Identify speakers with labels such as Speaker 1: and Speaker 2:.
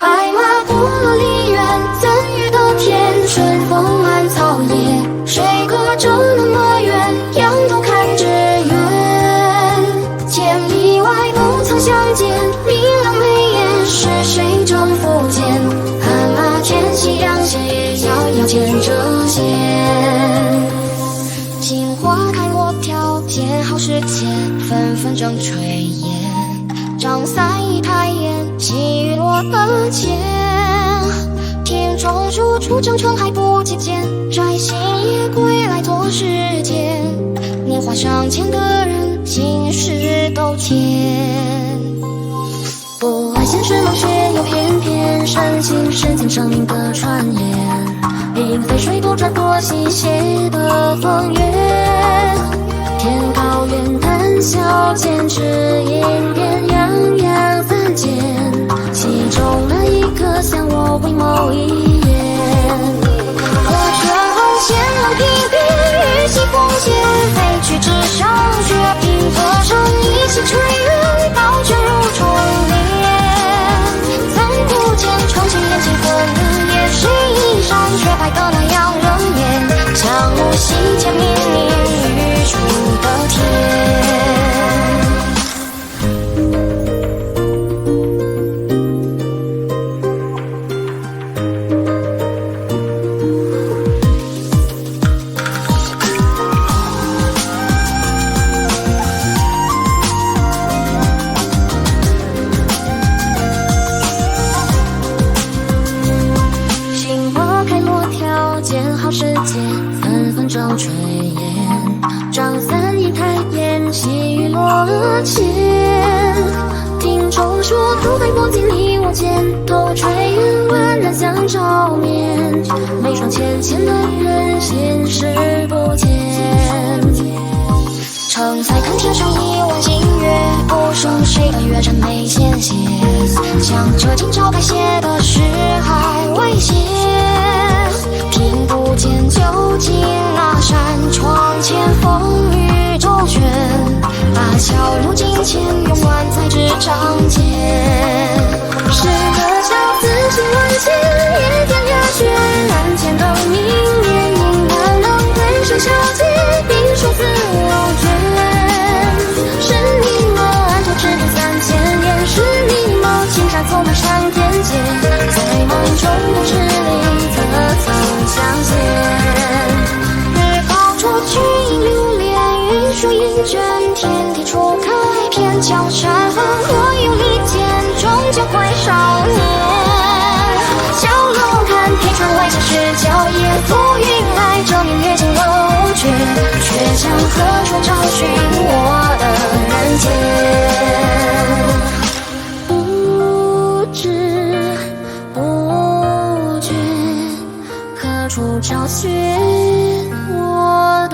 Speaker 1: 白马过了梨园，怎遇得天？春风满草野，谁隔着那么远？仰头看只远，千里外不曾相见，明朗眉眼是谁征服间？悍马天夕阳斜，遥遥牵着线。杏花开落条，天好时节，纷纷正炊烟。张三，细雨落了肩。庭中树，出征程还不及见，摘星夜归来多时间。年华尚浅的人，心事都甜。不爱现实冷血，又偏偏深情深情生命的串联，并非水不转多西斜的风月。天高远，谈笑间，只我条，见好时节，纷纷正炊烟。张三一抬眼，细雨落肩。庭中说，头戴墨镜你我见，头炊烟宛然像照面。眉双浅浅的人，心事不见。成才看天上一弯新月，不胜谁的月沉眉纤纤。将这今朝该写的诗卷，天地初开，偏江山若有离间，终究会少年。小楼看天窗外，下雪娇艳浮云来，这明月尽了无绝，却将何处找寻我的人间？不知不觉，何处找寻我